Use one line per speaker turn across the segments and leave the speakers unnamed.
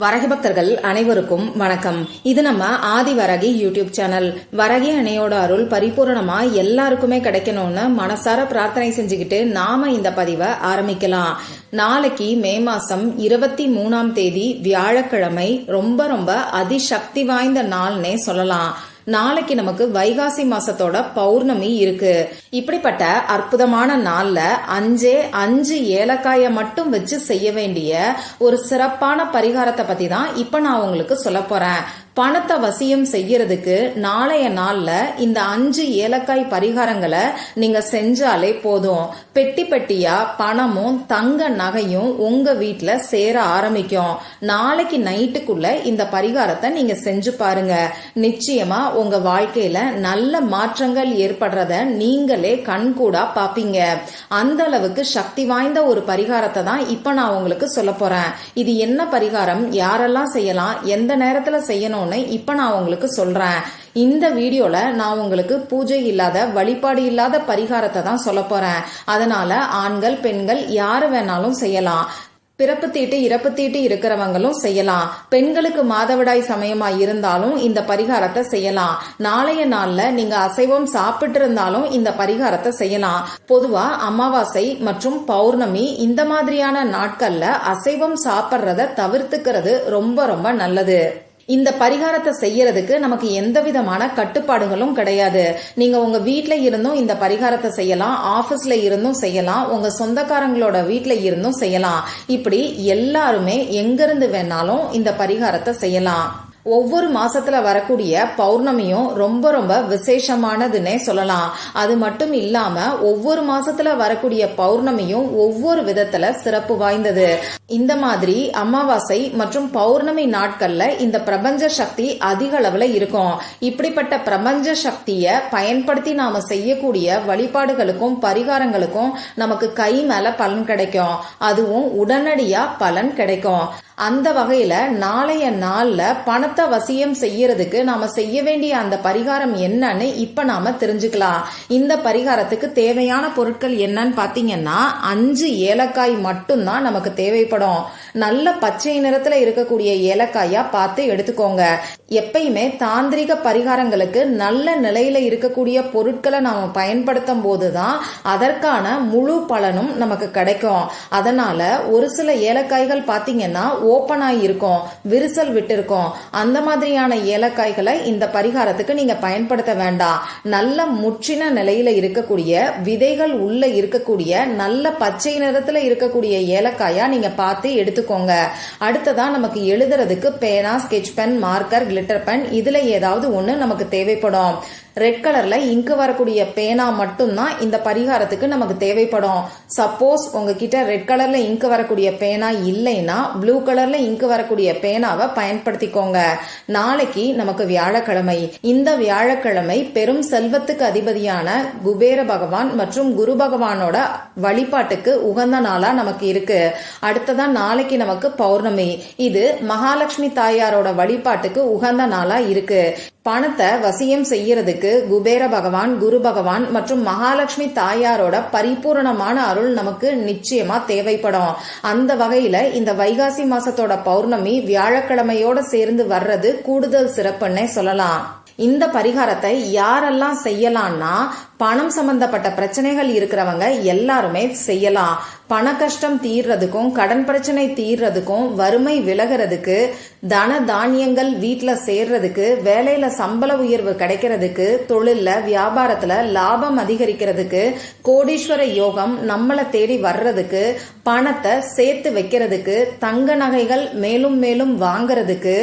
வரகி பக்தர்கள் அனைவருக்கும் வணக்கம். இது நம்ம ஆதி வரகி யூடியூப் சேனல். வரகி அணையோட அருள் பரிபூரணமா எல்லாருக்குமே கிடைக்கணும்னு மனசார பிரார்த்தனை செஞ்சுக்கிட்டு நாம இந்த பதிவை ஆரம்பிக்கலாம். நாளைக்கு மே மாசம் இருபத்தி மூணாம் தேதி வியாழக்கிழமை ரொம்ப ரொம்ப அதிசக்தி வாய்ந்த நாள்னே சொல்லலாம். நாளைக்கு நமக்கு வைகாசி மாசத்தோட பௌர்ணமி இருக்கு. இப்படிப்பட்ட அற்புதமான நாள்ல அஞ்சே அஞ்சு ஏலக்காய மட்டும் வச்சு செய்ய வேண்டிய ஒரு சிறப்பான பரிகாரத்தை பத்தி தான் இப்ப நான் உங்களுக்கு சொல்ல போறேன். பணத்தை வசியம் செய்யறதுக்கு நாளைய நாள்ல இந்த அஞ்சு ஏலக்காய் பரிகாரங்களை நீங்க செஞ்சாலே போதும். பெட்டி பெட்டியா பணமும் தங்க நகையும் உங்க வீட்டுல சேர ஆரம்பிக்கும். நாளைக்கு நைட்டுக்குள்ள இந்த பரிகாரத்தை நீங்க செஞ்சு பாருங்க. நிச்சயமா உங்க வாழ்க்கையில நல்ல மாற்றங்கள் ஏற்படுறத நீங்களே கண்கூடா பாப்பீங்க. அந்த அளவுக்கு சக்தி வாய்ந்த ஒரு பரிகாரத்தை தான் இப்ப நான் உங்களுக்கு சொல்ல போறேன். இது என்ன பரிகாரம்? யாரெல்லாம் செய்யலாம்? எந்த நேரத்துல செய்யணும்னு இப்போ நான் உங்களுக்கு சொல்கிறேன் இந்த வீடியோவில் நான் உங்களுக்கு பூஜை இல்லாத வழிபாடு இல்லாத பரிகாரத்தை தான் சொல்ல போகிறேன் அதனால ஆண்கள் பெண்கள் யார் வேணாலும் செய்யலாம். பிறப்பு தீட்டு இறப்பு தீட்டு இருக்கிறவங்களும் செய்யலாம். பெண்களுக்கு மாதவிடாய் சமயமா இருந்தாலும் இந்த பரிகாரத்தை செய்யலாம். நாளைய நாள்ல நீங்க அசைவம் சாப்பிட்டு இருந்தாலும் இந்த பரிகாரத்தை செய்யலாம். பொதுவா அமாவாசை மற்றும் பௌர்ணமி இந்த மாதிரியான நாட்கள்ல அசைவம் சாப்பிட்றத தவிர்த்துக்கிறது ரொம்ப ரொம்ப நல்லது. இந்த பரிகாரத்தை செய்யறதுக்கு நமக்கு எந்த விதமான கட்டுப்பாடுகளும் கிடையாது. நீங்க உங்க வீட்ல இருந்தும் இந்த பரிகாரத்தை செய்யலாம் ஆபீஸ்ல இருந்தும் செய்யலாம் உங்க சொந்தக்காரங்களோட வீட்ல இருந்தும் செய்யலாம். இப்படி எல்லாருமே எங்கிருந்து வேணாலும் இந்த பரிகாரத்தை செய்யலாம். ஒவ்வொரு மாசத்துல வரக்கூடிய பௌர்ணமியும் ரொம்ப ரொம்ப விசேஷமானதுன்னே சொல்லலாம். அது மட்டும் இல்லாம ஒவ்வொரு மாசத்துல வரக்கூடிய பௌர்ணமியும் ஒவ்வொரு விதத்துல சிறப்பு வாய்ந்தது. இந்த மாதிரி அமாவாசை மற்றும் பௌர்ணமி நாட்கள்ல இந்த பிரபஞ்ச சக்தி அதிக அளவுல இருக்கும். இப்படிப்பட்ட பிரபஞ்ச சக்திய பயன்படுத்தி நாம செய்யக்கூடிய வழிபாடுகளுக்கும் பரிகாரங்களுக்கும் நமக்கு கை மேல பலன் கிடைக்கும். அதுவும் உடனடியா பலன் கிடைக்கும். அந்த வகையில நாளைய நாள்ல பணத்தை வசியம் செய்யறதுக்கு நாம செய்ய வேண்டிய அந்த பரிகாரம் என்னன்னு இப்ப நாம தெரிஞ்சுக்கலாம். இந்த பரிகாரத்துக்கு தேவையான பொருட்கள் என்னன்னு பாத்தீங்கன்னா அஞ்சு ஏலக்காய் மட்டும்தான் நமக்கு தேவைப்படும். நல்ல பச்சை நிறத்துல இருக்கக்கூடிய ஏலக்காயா பார்த்து எடுத்துக்கோங்க. எப்பயுமே தாந்திரிக பரிகாரங்களுக்கு நல்ல நிலையில இருக்கக்கூடிய பொருட்களை நாம பயன்படுத்தும் போதுதான் அதற்கான முழு பலனும் நமக்கு கிடைக்கும். அதனால ஒரு சில ஏலக்காய்கள் பாத்தீங்கன்னா ஓப்பன் ஆகி இருக்கும் விரிசல் விட்டு இருக்கும் அந்த மாதிரியான ஏலக்காய்களை இந்த பரிகாரத்துக்கு நீங்க பயன்படுத்த வேண்டாம். நல்ல முற்றின நிலையில இருக்கக்கூடிய விதைகள் உள்ள இருக்கக்கூடிய நல்ல பச்சை நிறத்துல இருக்கக்கூடிய ஏலக்காயா நீங்க பார்த்து எடுத்துக்கோங்க. அடுத்ததா நமக்கு எழுதுறதுக்கு பேனா sketch pen marker glitter pen இதுல ஏதாவது ஒண்ணு நமக்கு தேவைப்படும். ரெட் கலர்ல இங்கு வரக்கூடிய பேனா மட்டும்தான் இந்த பரிகாரத்துக்கு நமக்கு தேவைப்படும். சப்போஸ் உங்ககிட்ட ரெட் கலர்ல இங்கு வரக்கூடிய பேனா இல்லைன்னா ப்ளூ கலர்ல இங்கு வரக்கூடிய பேனாவை பயன்படுத்திக்கோங்க. நாளைக்கு நமக்கு வியாழக்கிழமை. இந்த வியாழக்கிழமை பெரும் செல்வத்துக்கு அதிபதியான குபேர பகவான் மற்றும் குரு பகவானோட வழிபாட்டுக்கு உகந்த நாளா நமக்கு இருக்கு. அடுத்ததா நாளைக்கு நமக்கு பௌர்ணமி. இது மகாலட்சுமி தாயாரோட வழிபாட்டுக்கு உகந்த நாளா இருக்கு. பணத்தை வசியம் செய்யறதுக்கு குபேர பகவான் குரு பகவான் மற்றும் மகாலட்சுமி தாயாரோட பரிபூரணமான அருள் நமக்கு நிச்சயமா தேவைப்படும். அந்த வகையில இந்த வைகாசி மாசத்தோட பௌர்ணமி வியாழக்கிழமையோட சேர்ந்து வர்றது கூடுதல் சிறப்புன்னே சொல்லலாம். இந்த பரிகாரத்தை யாரெல்லாம் செய்யலாம்னா பணம் சம்பந்தப்பட்ட பிரச்சனைகள் இருக்கிறவங்க எல்லாருமே செய்யலாம். பண கஷ்டம் தீர்றதுக்கும் கடன் பிரச்சனை தீர்றதுக்கும் வறுமை விலகிறதுக்கு தன தானியங்கள் வீட்டுல சேர்றதுக்கு வேலையில சம்பள உயர்வு கிடைக்கிறதுக்கு தொழில்ல வியாபாரத்துல லாபம் அதிகரிக்கிறதுக்கு கோடீஸ்வர யோகம் நம்மளை தேடி வர்றதுக்கு பணத்தை சேர்த்து வைக்கிறதுக்கு தங்க நகைகள் மேலும் மேலும் வாங்குறதுக்கு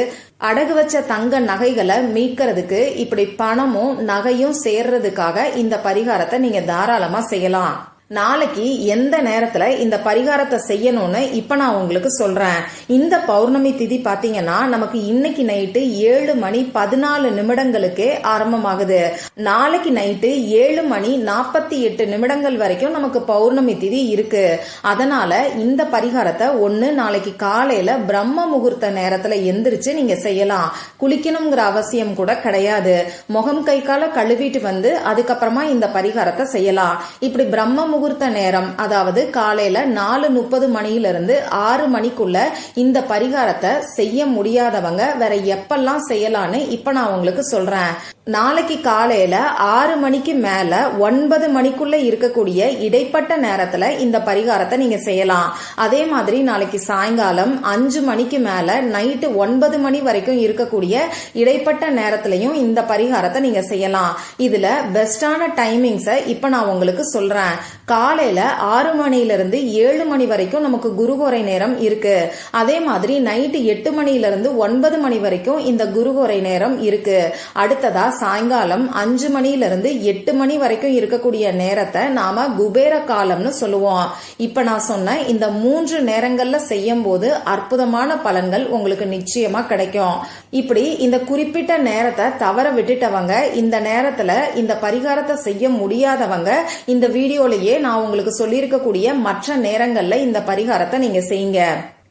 அடகு வச்ச தங்க நகைகளை மீட்கிறதுக்கு இப்படி பணமும் நகையும் சேர்றதுக்காக இந்த பரிகாரத்தை நீங்க தாராளமா செய்யலாம். நாளைக்கு எந்த நேரத்துல இந்த பரிகாரத்தை செய்யணும்னு இப்ப நான் உங்களுக்கு சொல்றேன். இந்த பௌர்ணமி திதி பாத்தீங்கன்னா நமக்கு இன்னைக்கு நைட்டு ஏழு மணி பதினாலு நிமிடங்களுக்கே ஆரம்பமாகுது. நாளைக்கு நைட்டு ஏழு மணி நாற்பத்தி எட்டு நிமிடங்கள் வரைக்கும் நமக்கு பௌர்ணமி திதி இருக்கு. அதனால இந்த பரிகாரத்தை ஒண்ணு நாளைக்கு காலையில பிரம்ம முகூர்த்த நேரத்துல எந்திரிச்சு நீங்க செய்யலாம். குளிக்கணுங்கிற அவசியம் கூட கிடையாது. முகம் கை கால கழுவிட்டு வந்து அதுக்கப்புறமா இந்த பரிகாரத்தை செய்யலாம். இப்படி பிரம்ம முகூர்த்த நேரம் அதாவது காலையில நாலு முப்பது மணியிலிருந்து ஆறு மணிக்குள்ள இந்த பரிகாரத்தை செய்ய முடியாதவங்க வேற எப்பெல்லாம் செய்யலான்னு இப்ப நான் உங்களுக்கு சொல்றேன். நாளைக்கு காலையில ஆறு மணிக்கு மேல ஒன்பது மணிக்குள்ள இருக்கக்கூடிய இடைப்பட்ட நேரத்துல இந்த பரிகாரத்தை நீங்க செய்யலாம். அதே மாதிரி நாளைக்கு சாயங்காலம் அஞ்சு மணிக்கு மேல நைட்டு ஒன்பது மணி வரைக்கும் இருக்கக்கூடிய இடைப்பட்ட நேரத்திலையும் இந்த பரிகாரத்தை நீங்க செய்யலாம். இதுல பெஸ்டான டைமிங்ஸை இப்ப நான் உங்களுக்கு சொல்றேன். காலையில ஆறு மணில இருந்து ஏழு மணி வரைக்கும் நமக்கு குருகோரை நேரம் இருக்கு. அதே மாதிரி நைட்டு எட்டு மணில இருந்து ஒன்பது மணி வரைக்கும் இந்த குருகோரை நேரம் இருக்கு. அடுத்ததா சாயங்காலம் அஞ்சு மணியிலிருந்து எட்டு மணி வரைக்கும் இருக்கக்கூடிய நேரத்தை நாம குபேர காலம்னு சொல்லுவோம். இப்ப நான் சொன்ன இந்த மூன்று நேரங்கள்ல செய்யும் போது அற்புதமான பலன்கள் உங்களுக்கு நிச்சயமா கிடைக்கும். இப்படி இந்த குறிப்பிட்ட நேரத்தை தவற விட்டுட்டவங்க இந்த நேரத்துல இந்த பரிகாரத்தை செய்ய முடியாதவங்க இந்த வீடியோலயே நான் உங்களுக்கு சொல்லியிருக்கக்கூடிய மற்ற நேரங்கள்ல இந்த பரிகாரத்தை நீங்க செய்யுங்க.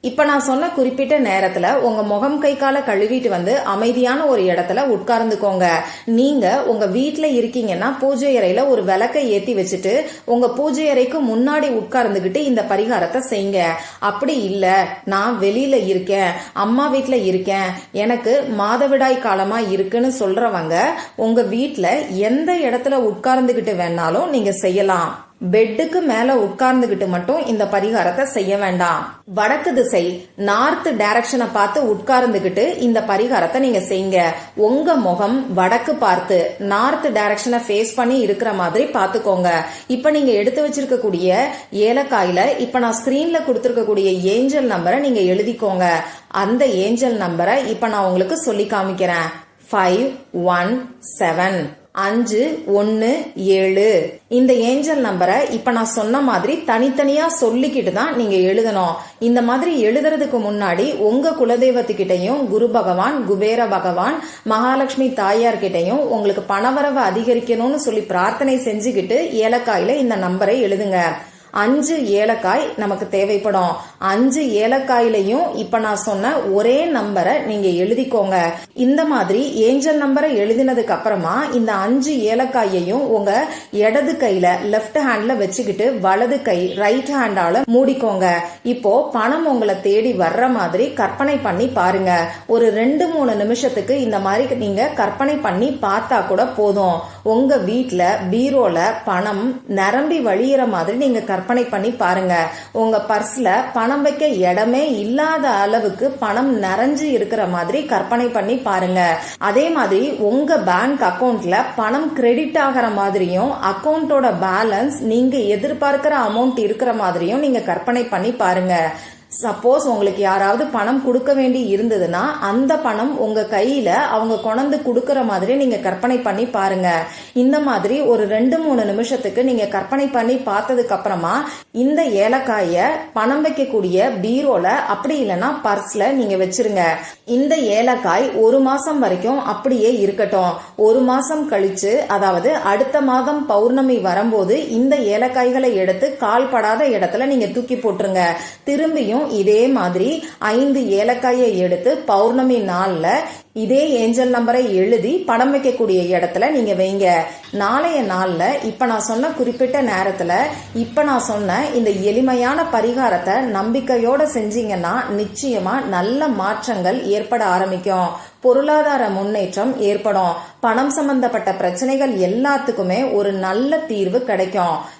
இப்ப நான் சொன்ன குறிப்பிட்ட நேரத்துல உங்க முகம் கை கால கழுவிட்டு வந்து அமைதியான ஒரு இடத்துல உட்கார்ந்துக்கோங்க. நீங்க உங்க வீட்டில் இருக்கீங்கன்னா பூஜை அறையில ஒரு விளக்கை ஏத்தி வச்சுட்டு உங்க பூஜை அறைக்கு முன்னாடி உட்கார்ந்துகிட்டு இந்த பரிகாரத்தை செய்யுங்க அப்படி இல்ல நான் வெளியில இருக்கேன் அம்மா வீட்டில் இருக்கேன் எனக்கு மாதவிடாய் காலமா இருக்குன்னு சொல்றவங்க உங்க வீட்டில் எந்த இடத்துல உட்கார்ந்துகிட்டு வேணாலும் நீங்க செய்யலாம். பெட்டுக்கு மேல உட்கார்ந்துகிட்டு மட்டும் இந்த பரிகாரத்தை செய்ய வேண்டாம். வடக்கு திசை நார்த் டைரக்ஷனை பார்த்து உட்கார்ந்துகிட்டு இந்த பரிகாரத்தை நீங்க செய்யுங்க. உங்க முகம் வடக்கு பார்த்து நார்த் டைரக்ஷனை ஃபேஸ் பண்ணி இருக்கிற மாதிரி பாத்துக்கோங்க இப்ப நீங்க எடுத்து வச்சிருக்கக்கூடிய ஏலக்காயில இப்ப நான் ஸ்கிரீன்ல கொடுத்துருக்கக்கூடிய ஏஞ்சல் நம்பரை நீங்க எழுதிக்கோங்க. அந்த ஏஞ்சல் நம்பரை இப்ப நான் உங்களுக்கு சொல்லி காமிக்கிறேன். ஃபைவ் ஒன் செவன் அஞ்சு ஒன்னு ஏழு. இந்த ஏஞ்சல் நம்பரை இப்ப நான் சொன்ன மாதிரி தனித்தனியா சொல்லிக்கிட்டு தான் நீங்க எழுதணும். இந்த மாதிரி எழுதுறதுக்கு முன்னாடி உங்க குலதெய்வத்துக்கிட்டையும் குரு பகவான் குபேர பகவான் மகாலட்சுமி தாயார் கிட்டையும் உங்களுக்கு பணவரவு அதிகரிக்கணும்னு சொல்லி பிரார்த்தனை செஞ்சுக்கிட்டு ஏலக்காயில இந்த நம்பரை எழுதுங்க. அஞ்சு ஏலக்காய் நமக்கு தேவைப்படும். அஞ்சு ஏலக்காயிலையும் இப்ப நான் சொன்ன ஒரே நம்பரை நீங்க எழுதிக்கோங்க. இந்த மாதிரி ஏஞ்சல் நம்பரை எழுதினதுக்கு அப்புறமா இந்த அஞ்சு ஏலக்காயையும் உங்க இடது கையில லெஃப்ட் ஹேண்ட்ல வச்சுக்கிட்டு வலது கை ரைட் ஹேண்டால மூடிக்கோங்க. இப்போ பணம் உங்களை தேடி வர்ற மாதிரி கற்பனை பண்ணி பாருங்க. ஒரு ரெண்டு மூணு நிமிஷத்துக்கு இந்த மாதிரி நீங்க கற்பனை பண்ணி பார்த்தா கூட போதும். உங்க வீட்டில் பீரோல பணம் நிரம்பி வழியிற மாதிரி நீங்க கற்பனை பண்ணி பாருங்க. உங்க பர்ஸ்ல பணம் வைக்க இடமே இல்லாத அளவுக்கு பணம் நிறைஞ்சு இருக்கிற மாதிரி கற்பனை பண்ணி பாருங்க. அதே மாதிரி உங்க பேங்க் அக்கௌண்ட்ல பணம் கிரெடிட் ஆகிற மாதிரியும் அக்கௌண்ட்டோட பேலன்ஸ் நீங்க எதிர்பார்க்கிற அமௌண்ட் இருக்கிற மாதிரியும் நீங்க கற்பனை பண்ணி பாருங்க. சப்போஸ் உங்களுக்கு யாராவது பணம் கொடுக்க வேண்டி இருந்ததுன்னா அந்த பணம் உங்க கையில அவங்க கொண்டு கொடுக்கற மாதிரி நீங்க கற்பனை பண்ணி பாருங்க. இந்த மாதிரி ஒரு ரெண்டு மூணு நிமிஷத்துக்கு நீங்க கற்பனை பண்ணி பார்த்ததுக்கு அப்புறமா இந்த ஏலக்காய பணம் வைக்கக்கூடிய பீரோல அப்படி இல்லைன்னா பர்ஸ்ல நீங்க வச்சிருங்க. இந்த ஏலக்காய் ஒரு மாசம் வரைக்கும் அப்படியே இருக்கட்டும். ஒரு மாசம் கழிச்சு அதாவது அடுத்த மாதம் பௌர்ணமி வரும்போது இந்த ஏலக்காய்களை எடுத்து கால்படாத இடத்துல நீங்க தூக்கி போட்டுருங்க. திரும்பியும் இதே மாதிரி ஐந்து ஏலக்காயை எடுத்து பௌர்ணமி நாள்ல இதே ஏஞ்சல் நம்பரை எழுதி படம் வைக்கக்கூடிய இடத்துல நீங்க வைங்க. நாளைய நாள்ல இப்ப நான் சொன்ன குறிப்பிட்ட நேரத்துல இப்ப நான் சொன்ன இந்த எளிமையான பரிகாரத்தை நம்பிக்கையோட செஞ்சீங்கன்னா நிச்சயமா நல்ல மாற்றங்கள் ஏற்பட ஆரம்பிக்கும். பொருளாதார முன்னேற்றம் ஏற்படும். பணம் சம்பந்தப்பட்ட பிரச்சனைகள் எல்லாத்துக்குமே ஒரு நல்ல தீர்வு கிடைக்கும்.